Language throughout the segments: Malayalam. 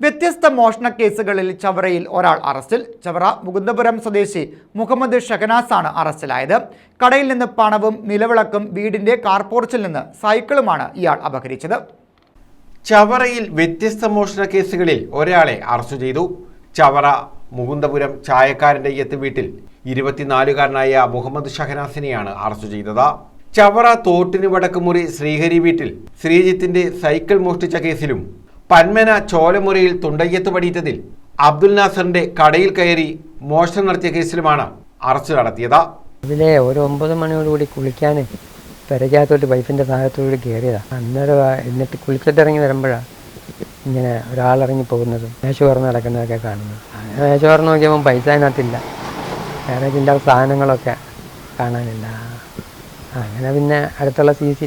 വ്യത്യസ്ത മോഷണ കേസുകളിൽ ചവറയിൽ ഒരാൾ അറസ്റ്റിൽ. ചവറ മുകുന്ദപുരം സ്വദേശി മുഹമ്മദ് ഷഹനാസ് ആണ് അറസ്റ്റിലായത്. കടയിൽ നിന്ന് പണവും നിലവിളക്കും വീടിന്റെ കാർപോർച്ചിൽ നിന്ന് സൈക്കിളുമാണ് ഇയാൾ അപഹരിച്ചത്. ചവറയിൽ വ്യത്യസ്ത മോഷണ കേസുകളിൽ ഒരാളെ അറസ്റ്റ് ചെയ്തു. ചവറ മുകുന്ദപുരം ചായക്കാരന്റെ എത്ത് വീട്ടിൽ ഇരുപത്തിനാലുകാരനായ മുഹമ്മദ് ഷഹനാസിനെയാണ് അറസ്റ്റ് ചെയ്തത്. ചവറ തോട്ടിന് വടക്കുമുറി ശ്രീഹരി വീട്ടിൽ ശ്രീജിത്തിന്റെ സൈക്കിൾ മോഷ്ടിച്ച കേസിലും പന്മന ചോലമുറിയിൽ തുണ്ടയ്യത്ത് പടിയിട്ടതിൽ അബ്ദുൽ നാസറിന്റെ കടയിൽ കയറി മോഷണം നടത്തിയ കേസിലുമാണ് അറസ്റ്റ് നടത്തിയത്. അതിലെ ഒരു ഒമ്പത് മണിയോടുകൂടി കുളിക്കാൻ പെരയ്ക്കകത്തോട്ട് വൈഫിന്റെ സഹായത്തോടുകൂടി കയറിയതാണ് അന്നേരം എന്നിട്ട് കുളിച്ചിട്ട് ഇറങ്ങി വരുമ്പോഴാണ് ഇങ്ങനെ ഒരാളിറങ്ങി പോകുന്നതും. മേശ തുറന്ന് നടക്കുന്നതൊക്കെ കാണുന്നത്. മേശ തുറന്ന് നോക്കിയപ്പോൾ പൈസ അതിനകത്തില്ല. വേറെ ചില സാധനങ്ങളൊക്കെ കാണാനില്ല. അങ്ങനെ പിന്നെ അടുത്തുള്ള സി സി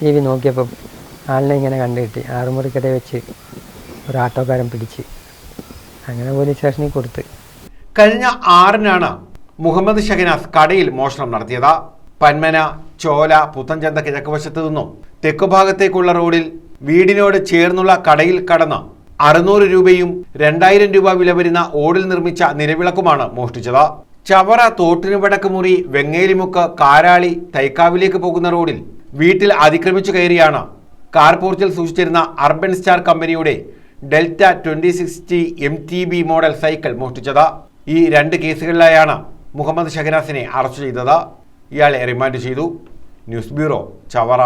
ടി വി നോക്കിയപ്പോൾ ആളിനെ ഇങ്ങനെ കണ്ടുകിട്ടി ആറുമുറിക്കടയിൽ വെച്ച് ഒരു ആട്ടോക്കാരൻ പിടിച്ച് അങ്ങനെ പോലീസ് സ്റ്റേഷനിൽ കൊടുത്ത്. കഴിഞ്ഞ ആറിനാണ് മുഹമ്മദ് ഷഹനാസ് കടയിൽ മോഷണം നടത്തിയത്. പന്മന ചോല പുത്തൻചന്ത കിഴക്കുവശത്തു നിന്നും തെക്കുഭാഗത്തേക്കുള്ള റോഡിൽ വീടിനോട് ചേർന്നുള്ള കടയിൽ കടന്ന് അറുന്നൂറ് രൂപയും രണ്ടായിരം രൂപ വില വരുന്ന ഓടിൽ നിർമ്മിച്ച നിലവിളക്കുമാണ് മോഷ്ടിച്ചത്. ചവറ തോട്ടിന് വടക്ക് മുറി വെങ്ങേലിമുക്ക് കാരാളി തൈക്കാവിലേക്ക് പോകുന്ന റോഡിൽ വീട്ടിൽ അതിക്രമിച്ചു കയറിയാണ് കാർ പോർച്ചിൽ സൂക്ഷിച്ചിരുന്ന അർബൻ സ്റ്റാർ കമ്പനിയുടെ delta twenty sixty M T B model cycle മോഷ്ടിച്ചത്. ഈ രണ്ട് കേസുകളിലായാണ് മുഹമ്മദ് ഷഹനാസിനെ അറസ്റ്റ് ചെയ്തത്. ഇയാളെ റിമാൻഡ് ചെയ്തു. News bureau Chavara.